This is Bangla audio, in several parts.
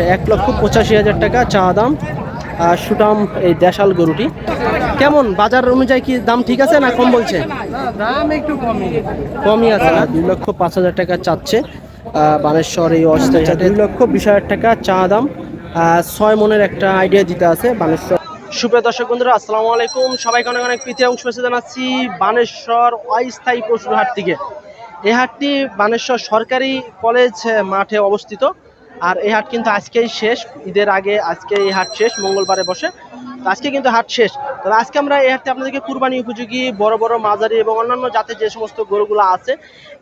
আচ্ছা এক লক্ষ পঁচাশি হাজার টাকা চা দাম। আর সুটাম এই দেশাল গরুটি। কেমন? বাজার অনুযায়ী কি দাম ঠিক আছে না কম বলছে? দাম একটু কমই কমই আছে না? দুই লক্ষ পাঁচ হাজার টাকা চাচ্ছে। বানেশ্বর এই অস্থায়ী হাটে দুই লক্ষ বিশ হাজার টাকা চা দাম। ছয় মনের একটা আইডিয়া দিতে আছে বানেশ্বর। সুপ্রিয় দর্শক বন্ধুরা আসসালামু আলাইকুম। সবাইকে অনেক অনেক প্রীতি এবং শুভেচ্ছা জানাচ্ছি বানেশ্বর অস্থায়ী পশুর হাট থেকে। এই হাটটি বানেশ্বর সরকারি কলেজ মাঠে অবস্থিত। আর এই হাট কিন্তু আজকেই শেষ, ঈদের আগে আজকে এই হাট শেষ, মঙ্গলবারে বসে। আজকে কিন্তু হাট শেষ। তবে আজকে আমরা এই হাটে আপনাদেরকে কুরবানি উপযোগী, বড় বড় মাঝারি এবং অন্যান্য জাতের যে সমস্ত গরুগুলো আছে,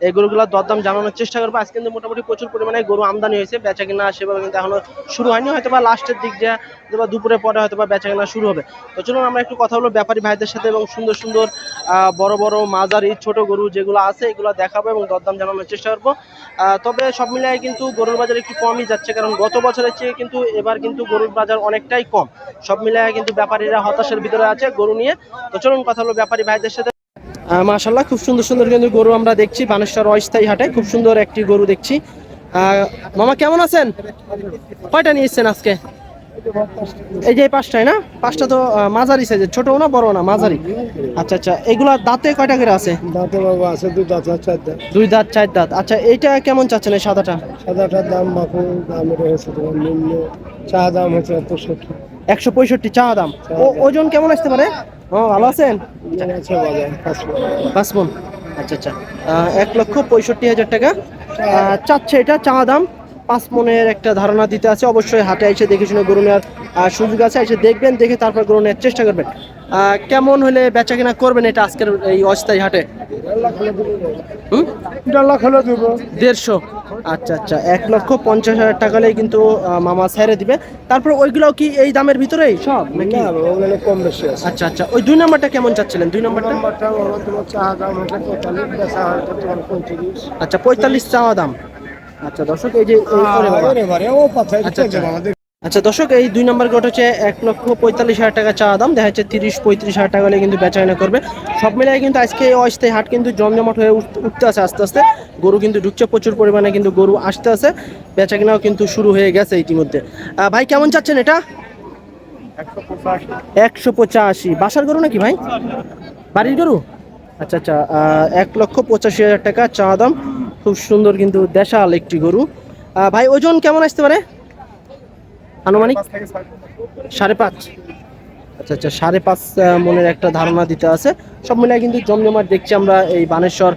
এই গরুগুলোর দরদাম জানানোর চেষ্টা করব। আজকে কিন্তু মোটামুটি প্রচুর পরিমাণে গরু আমদানি হয়েছে বেচা কিনা সেভাবে কিন্তু এখনও শুরু হয়নি হয়তো বা লাস্টের দিক যে হয়তো বা দুপুরে পরে হয়তো বা বেচা কিনা শুরু হবে। তো চলুন আমরা একটু কথা বলব ব্যাপারী ভাইদের সাথে এবং সুন্দর সুন্দর বড় বড় মাঝারি, ছোট গরু যেগুলো আছে, এগুলো দেখাবো এবং দরদাম জানানোর চেষ্টা করব। তবে সব মিলিয়ে কিন্তু গরুর বাজার একটু কমই যাচ্ছে, কারণ গত বছরের চেয়ে কিন্তু এবার কিন্তু গরুর বাজার অনেকটাই কম। সব মিলিয়ে কিন্তু ব্যাপারীরা হতাশার ভিতরে আছে গরু নিয়ে। তো চলুন কথা হলো ব্যাপারী ভাইদের সাথে। মাশাল্লাহ খুব সুন্দর সুন্দর কিন্তু গরু আমরা দেখছি। বানেশ্বর অস্থায়ী হাটে খুব সুন্দর একটি গরু দেখছি। মামা কেমন আছেন? কয়টা নিয়ে এসছেন আজকে? এই যে এই পাঁচটায় না? পাঁচটা তো মাঝারি সাইজের। ছোট না বড় না মাঝারি। আচ্ছা আচ্ছা এগুলা দাঁতে কয়টা করে আছে? দাঁতে বাবু আছে দুই দাঁত আছে চার দাঁত। দুই দাঁত চার দাঁত। আচ্ছা এইটা কেমন চাচ্ছেন এই সাদাটা? সাদাটার দাম বাপু দাম রয়েছে তোমার নিম্ন। চা দাম হচ্ছে পঁয়ষট্টি একশো পঁয়ষট্টি চা দাম। ওজন কেমন আসতে পারে? ও ভালো আছেন? আছে পাঁচ আচ্ছা আচ্ছা। এক লক্ষ পঁয়ষট্টি হাজার টাকা। চাচ্ছে এটা, চা দাম। পাঁচ মনের একটা ধারণা দিতে আছে। অবশ্যই হাটে এসে দেখে শুনে গরু নেওয়ার সুযোগ আছে এসে দেখবেন দেখে তারপর গ্রহণের চেষ্টা করবেন। কেমন হলে বেচা কিনা করবেন এটা আজকের এই অস্থায়ী হাটে? দেড়শো? আচ্ছা আচ্ছা এক লক্ষ পঞ্চাশ হাজার টাকা হলেই কিন্তু মামা ছেড়ে দিবে। তারপর ওইগুলো কি এই দামের ভিতরেই? সব। নাকি? কম বেশি আচ্ছা আচ্ছা ওই দুই নাম্বারটা কেমন চাচ্ছিলেন? দুই নাম্বারটা? আচ্ছা পঁয়তাল্লিশ চাওয়া দাম। আচ্ছা দর্শক এই যে আচ্ছা, দর্শক এই দুই নম্বর গোট হচ্ছে এক লক্ষ পঁয়তাল্লিশ হাজার টাকা চা দাম। দেখা যাচ্ছে তিরিশ পঁয়ত্রিশ হাজার টাকা হলে কিন্তু বেচা কেনা করবে। সব মিলিয়ে কিন্তু আজকে এই অস্থায়ী হাট কিন্তু জমজমাট হয়ে উঠ- উঠতে আছে আস্তে আস্তে। গরু কিন্তু ঢুকছে প্রচুর পরিমাণে কিন্তু গরু আসতে আছে। বেচা কেনাও কিন্তু শুরু হয়ে গেছে ইতিমধ্যে। ভাই কেমন চাচ্ছেন এটা? একশো পঁচাশি। বাসার গরু নাকি ভাই? বাড়ির গরু? আচ্ছা আচ্ছা এক লক্ষ পঁচাশি হাজার টাকা চা দাম। খুব সুন্দর কিন্তু দেশাল একটি গরু। ভাই ওজন কেমন আসতে পারে? আনুমানিক? সাড়ে পাঁচ আচ্ছা আচ্ছা সাড়ে পাঁচ মনের একটা ধারণা দিতে আছে। সব মিলিয়ে কিন্তু জমজমাট দেখছি আমরা এই বানেশ্বর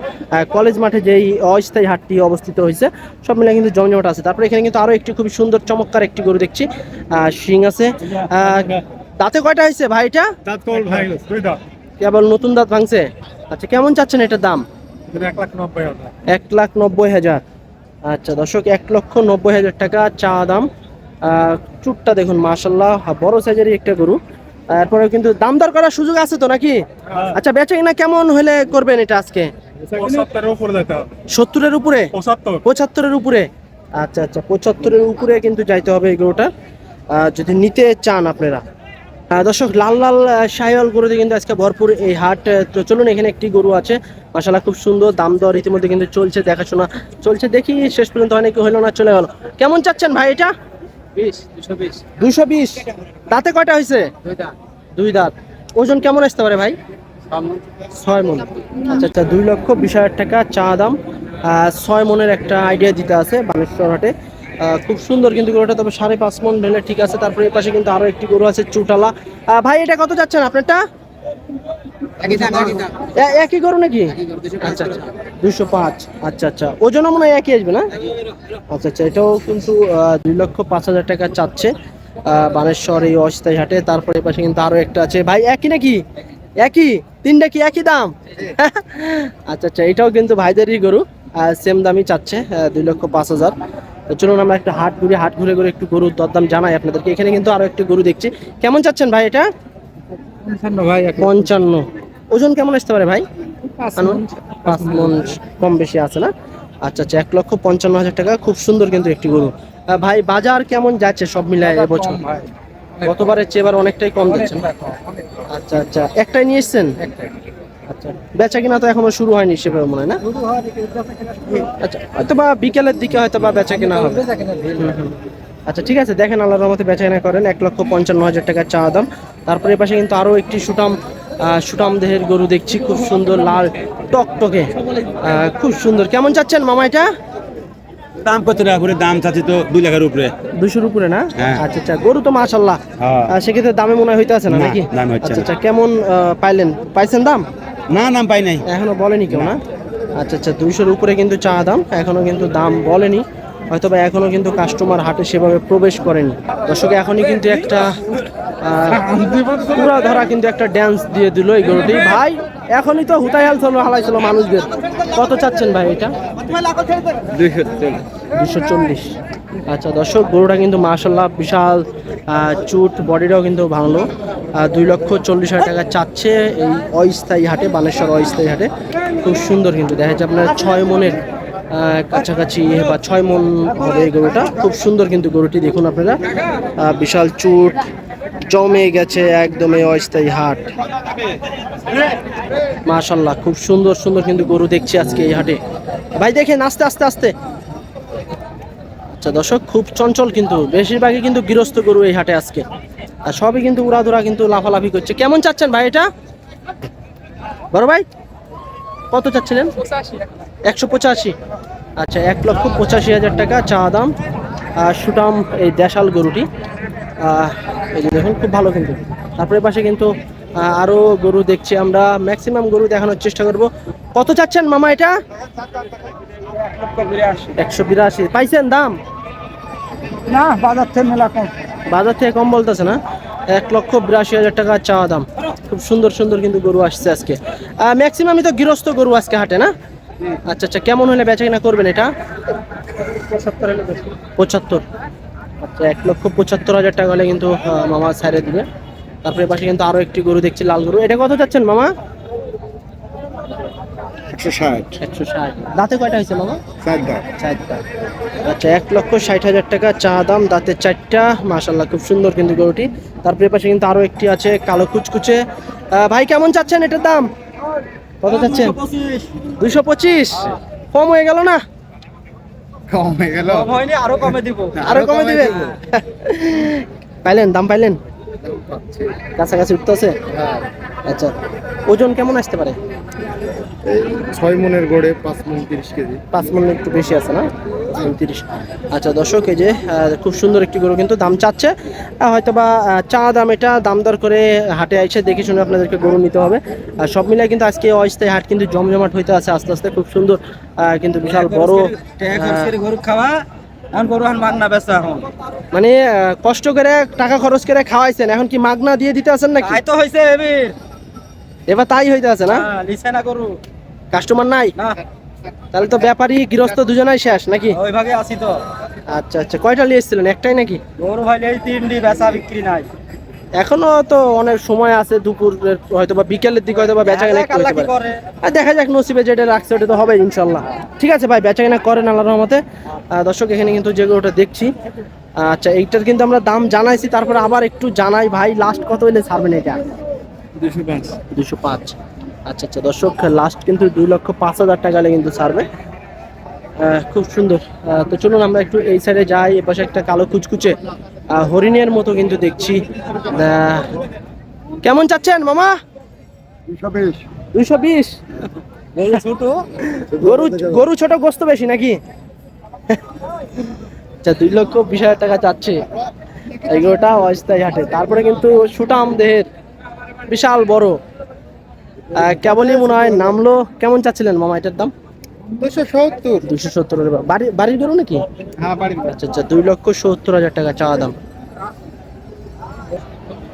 কলেজ মাঠে যেই অস্থায়ী হাটটি অবস্থিত হয়েছে সব মিলিয়ে কিন্তু জমজমাট আছে। তারপরে এখানে কিন্তু আরও একটি খুবই সুন্দর চমৎকার একটি গরু দেখছি। শিং আছে। দাঁতে কয়টা হয়েছে ভাই এটা? ভাই দাঁত। কেবল নতুন দাঁত ভাঙছে? আচ্ছা কেমন চাচ্ছেন এটার দাম? এক লাখ নব্বই হাজার। এক লাখ নব্বই হাজার। আচ্ছা দর্শক এক লক্ষ নব্বই হাজার টাকা চা দাম। চুটটা দেখুন মাশাল্লাহ বড় সাইজেরই একটা গরু। তারপরে কিন্তু দাম দর করার সুযোগ আছে তো নাকি? আচ্ছা বেচে কিনা কেমন হলে করবেন এটা আজকে? সত্তরের উপরে পঁচাত্তরের উপরে? আচ্ছা আচ্ছা পঁচাত্তরের উপরে কিন্তু যাইতে হবে এই গরুটা। যদি নিতে চান আপনারা। দর্শক লাল লাল সাইওয়াল গরুতে কিন্তু আজকে ভরপুর এই হাট। তো চলুন এখানে একটি গরু আছে। মাসাল্লাহ খুব সুন্দর দাম দর ইতিমধ্যে কিন্তু চলছে দেখাশোনা চলছে। দেখি শেষ পর্যন্ত অনেকে হলো না চলে গেল। কেমন চাচ্ছেন ভাই এটা? দুইশো বিশ। দাঁতে কয়টা হয়েছে? দুই দাঁত দুই দাঁত। ওজন কেমন আসতে পারে ভাই? ছয় মন। আচ্ছা আচ্ছা দুই লক্ষ বিশ হাজার টাকা চা দাম। ছয় মনের একটা আইডিয়া দিতে আছে বানেশ্বর হাটে। খুব সুন্দর কিন্তু গরুটা তবে সাড়ে পাঁচ মন ভেলে ঠিক আছে। তারপরে এই পাশে কিন্তু আরও একটি গরু আছে চুটালা। আহ, ভাই এটা কত যাচ্ছেন আপনারটা? এ- একই গরু নাকি? আচ্ছা আচ্ছা। দুশো পাঁচ। আচ্ছা আচ্ছা। ওজনও মনে হয় একই আসবে না? আচ্ছা আচ্ছা। এটাও কিন্তু দুই লক্ষ পাঁচ হাজার টাকা চাচ্ছে। বানেশ্বর এই অস্থায়ী হাটে। তারপরে পাশে কিন্তু আরও একটা আছে। ভাই একই নাকি? একই? তিনটা কি একই দাম? আচ্ছা আচ্ছা। এটাও কিন্তু ভাইদেরই গরু। সেম দামই চাচ্ছে দুই লক্ষ পাঁচ হাজার। চলুন আমরা একটা হাট ঘুরে হাট ঘুরে ঘুরে একটু গরুর দরদাম জানাই আপনাদেরকে। এখানে কিন্তু আরও একটি গরু দেখছি। কেমন চাচ্ছেন ভাই এটা? পঞ্চান্ন ভাই পঞ্চান্ন। ওজন কেমন আসতে পারে ভাই? পাঁচ মন। কম বেশি আছে না? আচ্ছা আচ্ছা এক লক্ষ পঞ্চান্ন হাজার টাকা। খুব সুন্দর কিন্তু একটি গরু। ভাই বাজার কেমন যাচ্ছে সব মিলায় এবছর? গতবারের চেয়ে এবার অনেকটাই কম যাচ্ছে আচ্ছা আচ্ছা একটাই নিয়ে এসছেন? আচ্ছা বেচা কিনা তো এখনও শুরু হয়নি সেভাবে মনে হয় না? আচ্ছা হয়তো বা বিকেলের দিকে হয়তো বা বেচা কিনা হবে। আচ্ছা ঠিক আছে দেখেন আল্লাহর রহমতে বেচাকেনা করেন। এক লক্ষ পঞ্চান্ন হাজার টাকার চা দাম। তারপরে পাশে কিন্তু আরও একটি সুটাম আহ, সুটাম দেহের গরু দেখছি খুব সুন্দর লাল টকটকে খুব সুন্দর। কেমন চাচ্ছেন মামা এটা? দাম কত টাকা করে? দাম চাচ্ছি তো দুই লাখের উপরে। দুশোর উপরে না? হ্যাঁ। আচ্ছা আচ্ছা গরু তো মাশাল্লাহ হ্যাঁ। সেক্ষেত্রে দামে মনে হইতে আছে না নাকি? আচ্ছা আচ্ছা কেমন পাইলেন? পাইছেন দাম? না দাম পাই নাই। এখনও বলেনি কেউ না। আচ্ছা আচ্ছা দুইশোর উপরে কিন্তু চা দাম এখনও কিন্তু দাম বলেনি। হয়তো বা এখনও কিন্তু কাস্টমার হাটে সেভাবে প্রবেশ করেনি। দর্শক, এখনই কিন্তু একটা পুরা ধরা কিন্তু একটা ড্যান্স দিয়ে দিল এই গরুটি। ভাই, এখনই তো হুতাই হাল চলো মানুষদের। কত চাচ্ছেন ভাই এটা? দুশো চল্লিশ। আচ্ছা দর্শক, গরুটা কিন্তু মার্শাল্লাহ বিশাল চুট, বডিটাও কিন্তু ভাঙলো দুই লক্ষ চল্লিশ হাজার টাকা চাচ্ছে এই অস্থায়ী হাটে, বানেশ্বর অস্থায়ী হাটে। খুব সুন্দর কিন্তু। দেখা যাচ্ছে আপনার ছয় মনের কাছাকাছি বা ছয় মন হবে এই গরুটা। খুব সুন্দর কিন্তু গরুটি, দেখুন আপনারা। বিশাল চুট, জমে গেছে একদম এই অস্থায়ী হাট। মাশাল্লাহ, খুব সুন্দর সুন্দর কিন্তু গরু দেখছি আজকে এই হাটে। ভাই, দেখেন, আস্তে আস্তে আস্তে। আচ্ছা দর্শক, খুব চঞ্চল কিন্তু, বেশিরভাগই কিন্তু গৃহস্থ গরু এই হাটে আজকে। আর সবই কিন্তু উড়াধুরা কিন্তু লাফালাফি করছে। কেমন চাচ্ছেন ভাই এটা? বড় ভাই, কত চাচ্ছিলেন? একশো পঁচাশি। আচ্ছা এক লক্ষ পঁচাশি হাজার টাকা চা দাম। আর সুটাম এই দেশাল গরুটি। এই যে দেখুন খুব ভালো কিন্তু। তারপরে পাশে কিন্তু আরও গরু দেখছি আমরা। ম্যাক্সিমাম গরু দেখানোর চেষ্টা করব। কত চাচ্ছেন মামা এটা? একশো বিরাশি। পাইছেন দাম? না বাজার থেকে মেলা কম। বাজার থেকে কম বলতেছে না? এক লক্ষ বিরাশি হাজার টাকা চাওয়া দাম। খুব সুন্দর সুন্দর কিন্তু গরু আসছে আজকে। ম্যাক্সিমামই তো গৃহস্থ গরু আজকে হাটে না? আচ্ছা আচ্ছা কেমন হলে বেচা কিনা করবেন এটা? পঁচাত্তর আচ্ছা এক লক্ষ পঁচাত্তর হাজার টাকা হলে কিন্তু মামা ছাড়ে দিবে। তারপরে পাশে কিন্তু আরও একটি গরু দেখছি লাল গরু। এটা কত চাচ্ছেন মামা? একশো ষাট। একশো ষাট। দাঁতে কয়টা হয়েছে মামা? চার আচ্ছা এক লক্ষ ষাট হাজার টাকা চা দাম দাঁতের চারটা। মাশাল্লাহ খুব সুন্দর কিন্তু গরুটি। তারপরে পাশে কিন্তু আরও একটি আছে কালো কুচকুচে। ভাই কেমন চাচ্ছেন এটার দাম? কত চাচ্ছেন? দুইশো পঁচিশ। কম হয়ে গেল না? কম হয়ে গেল। হয়নি আরও কমে দিব। আরও কমে দিবে পাইলেন দাম পাইলেন? কাছাকাছি উঠতেছে? আচ্ছা ওজন কেমন আসতে পারে? ছয় মনের গড়ে পাঁচ মন তিরিশ কেজি। পাঁচ মন একটু বেশি আছে না? তিরিশ। আচ্ছা দর্শক এই যে খুব সুন্দর একটি গরু কিন্তু দাম চাচ্ছে। হয়তো বা চা দাম এটা দাম দর করে হাটে আইসে দেখে শুনে আপনাদেরকে গরু নিতে হবে। আর সব মিলিয়ে কিন্তু আজকে অস্থায়ী হাট কিন্তু জমজমাট হইতে আছে আস্তে আস্তে। খুব সুন্দর কিন্তু বিশাল বড় গরু খাওয়া মানে কষ্ট করে টাকা খরচ করে খাওয়াইছেন। এখন কি মাগনা দিয়ে দিতে আছেন নাকি? তো হয়েছে এবার। তাই হইতে আছে না? হ্যাঁ, না গরু। কাস্টমার নাই? না। তাহলে তো ব্যাপারী গৃহস্থ দুজনাই শেষ নাকি? ওই ভাগে আছি তো। আচ্ছা আচ্ছা কয়টা নিয়ে এসেছিলেন? একটাই নাকি? গরু ভাই এই তিনটি বেচা বিক্রি নাই। এখনও তো অনেক সময় আছে দুপুর হয়তো বা বিকেলের দিকে হয়তো বা বেচা কেনা একটু আল্লাহ হতে কি পারে। আর দেখা যাক নসিবে যেটা রাখছে ওটা তো হবে ইনশাল্লাহ। ঠিক আছে ভাই বেচা কেনা করেন আল্লাহ রহমতে। দর্শক এখানে কিন্তু যেগুলো ওটা দেখছি। আচ্ছা এইটার কিন্তু আমরা দাম জানাইছি তারপরে আবার একটু জানাই ভাই লাস্ট কত হইলে ছাড়বেন এটা? দুশো পাঁচ। দুশো পাঁচ। আচ্ছা আচ্ছা দর্শক লাস্ট কিন্তু দুই লক্ষ পাঁচ হাজার টাকা কিন্তু ছাড়বে। খুব সুন্দর। তো চলুন আমরা একটু এই সাইডে যাই এপাশে একটা কালো কুচকুচে হরিণের মতো কিন্তু দেখছি। কেমন চাচ্ছেন মামা? দুইশো বিশ। গরু ছোট। গরু গরু ছোট গোস্ত বেশি নাকি? আচ্ছা দুই লক্ষ বিশ হাজার টাকা চাচ্ছে। এগুলোটা অস্থায়ী হাটে। তারপরে কিন্তু সুটাম দেহের বিশাল বড়। কেবলই মনে হয় নামলো। কেমন চাচ্ছিলেন মামা এটার দাম? দুশো সত্তর। দুশো সত্তর বাড়ি বাড়ির গরু নাকি? হ্যাঁ আচ্ছা আচ্ছা দুই লক্ষ সত্তর হাজার টাকা চাওয়া দাম।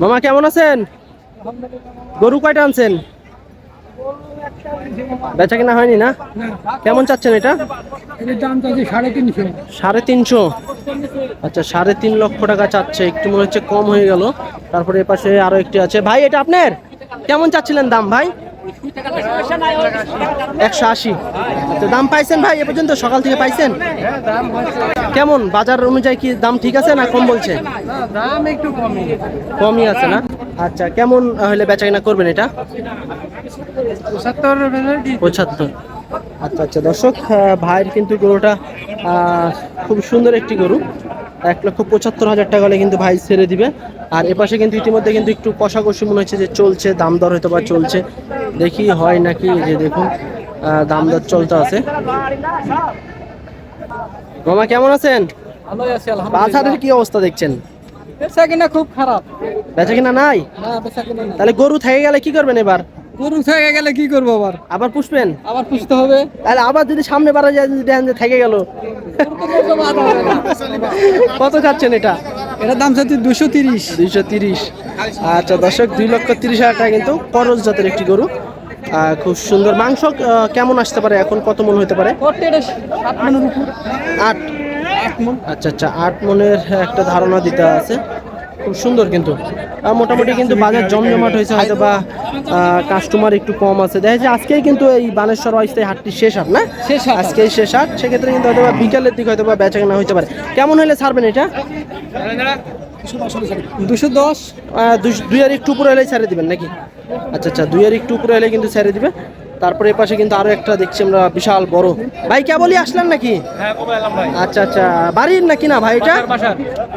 মামা কেমন আছেন? গরু কয়টা আনছেন? বেচা কিনা হয়নি না? কেমন চাচ্ছেন এটা? সাড়ে তিনশো। আচ্ছা সাড়ে তিন লক্ষ টাকা চাচ্ছে। একটু মনে হচ্ছে কম হয়ে গেল। তারপরে এপাশে আরও একটি আছে। ভাই এটা আপনার? কেমন চাচ্ছিলেন দাম ভাই? একশো আশি। আচ্ছা দাম পাইছেন ভাই এ পর্যন্ত? সকাল থেকে পাইছেন? কেমন? বাজার অনুযায়ী কি দাম ঠিক আছে না কম বলছে? দাম কমই কমই আছে না? আচ্ছা কেমন হলে বেচা কিনা করবেন এটা? পঁচাত্তর। আচ্ছা আচ্ছা দর্শক ভাইয়ের কিন্তু গরুটা খুব সুন্দর একটি গরু। এক লক্ষ পঁচাত্তর হাজার টাকা হলে কিন্তু ভাই ছেড়ে দিবে। আর এপাশে কিন্তু ইতিমধ্যে কিন্তু একটু কষাকষি মনে হচ্ছে যে চলছে, দাম দর হয়তো বা চলছে। দেখি হয় নাকি যে দেখুন দাম দর চলতে আছে। মামা কেমন আছেন? বাজারের কি অবস্থা দেখছেন? বেচা কিনা খুব খারাপ। বেচা কিনা নাই? তাহলে গরু থেকে গেলে কি করবেন এবার? গরু থেকে গেলে কি করব আবার? আবার পুষবেন? আবার পুষতে হবে। তাহলে আবার যদি সামনে বাড়া যায় যদি দেখেন যে থেকে গেল। কত চাচ্ছেন এটা? এটার দাম চাচ্ছি দুশো তিরিশ। দুইশো তিরিশ। আচ্ছা দর্শক, দুই লক্ষ তিরিশ হাজার টাকা কিন্তু করজ জাতের একটি গরু। খুব সুন্দর। মাংস কেমন আসতে পারে এখন? কত মন হতে পারে? আট। আচ্ছা আচ্ছা আট মনের একটা ধারণা দিতে আছে। খুব সুন্দর কিন্তু। মোটামুটি কিন্তু বাজার জমজমাট হয়েছে হয়তো বা কাস্টমার একটু কম আছে। দেখা যাচ্ছে আজকেই কিন্তু এই বানেশ্বর অস্থায়ী হাটটি শেষ হাট না? শেষ হাট। আজকেই শেষ হাট। সেক্ষেত্রে কিন্তু হয়তো বা বিকালের দিকে হয়তো বা বেচা কেনা হতে পারে। কেমন হলে ছাড়বেন এটা? দুশো দশ। দুই- আর একটু উপরে হলেই ছেড়ে দিবেন নাকি? আচ্ছা আচ্ছা দুই আর একটু উপরে হলে কিন্তু ছেড়ে দিবে। তারপরে এপাশে কিন্তু আরও একটা দেখছি আমরা বিশাল বড়। ভাই কেবলই আসলেন নাকি? আচ্ছা আচ্ছা বাড়ির নাকি না ভাই এটা?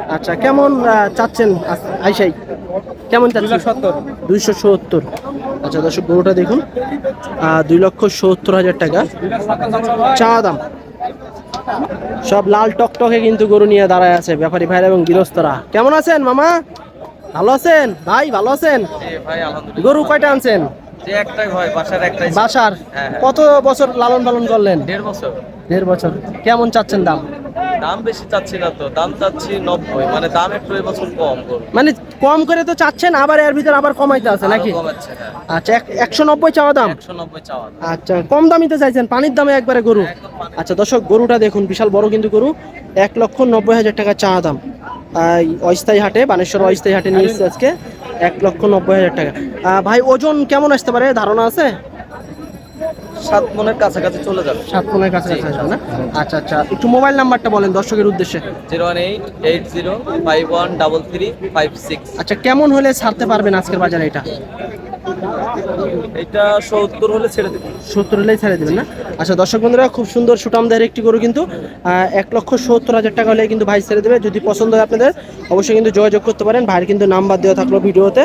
আচ্ছা কেমন চাচ্ছেন আইসাই? কেমন চাচ্ছেন? দুইশো সত্তর। আচ্ছা দর্শক গরুটা দেখুন। দুই লক্ষ সত্তর হাজার টাকা। চা দাম। সব লাল টকটকে কিন্তু গরু নিয়ে দাঁড়ায় আছে ব্যাপারী ভাইরা এবং গৃহস্থরা। কেমন আছেন মামা? ভালো আছেন? ভাই ভালো আছেন? গরু কয়টা আনছেন? যে একটাই হয় বাসার একটাই বাসার? হ্যাঁ। কত বছর লালন পালন করলেন? দেড় বছর। দেড় বছর। কেমন চাচ্ছেন দাম? দাম বেশি চাচ্ছি না তো দাম চাচ্ছি নব্বই মানে দাম একটু এবছর কম মানে কম করে তো চাচ্ছেন আবার এর ভিতর আবার কমাইতে আছে নাকি? হ্যাঁ। আচ্ছা এক- একশো নব্বই চাওয়া দাম? চাওয়া আচ্ছা কম দামিতে চাইছেন পানির দামে একবারে গরু। আচ্ছা দর্শক গরুটা দেখুন বিশাল বড় কিন্তু গরু এক লক্ষ নব্বই হাজার টাকা চা দাম। অস্থায়ী হাটে বানেশ্বর অস্থায়ী হাটে নিয়ে এসেছে আজকে এক লক্ষ নব্বই হাজার টাকা। ভাই ওজন কেমন আসতে পারে? ধারণা আছে? সাত মনের কাছাকাছি চলে যাবে। সাত পনেরো কাছে আসবে না? আচ্ছা আচ্ছা। একটু মোবাইল নাম্বারটা বলেন দর্শকের উদ্দেশ্যে। Zero one eight eight zero five one double three five six. আচ্ছা কেমন হলে ছাড়তে পারবেন আজকের বাজারে এটা? এটা সত্তর হলে ছেড়ে দেবো। সত্তর হলেই ছেড়ে দেবেন না? আচ্ছা দর্শক বন্ধুরা খুব সুন্দর সুটামদার একটি গরু কিন্তু এক লক্ষ সত্তর হাজার টাকা হলে কিন্তু ভাই ছেড়ে দেবে। যদি পছন্দ হয় আপনাদের অবশ্যই কিন্তু যোগাযোগ করতে পারেন। ভাইয়ের কিন্তু নাম্বার দেওয়া থাকল ভিডিওতে।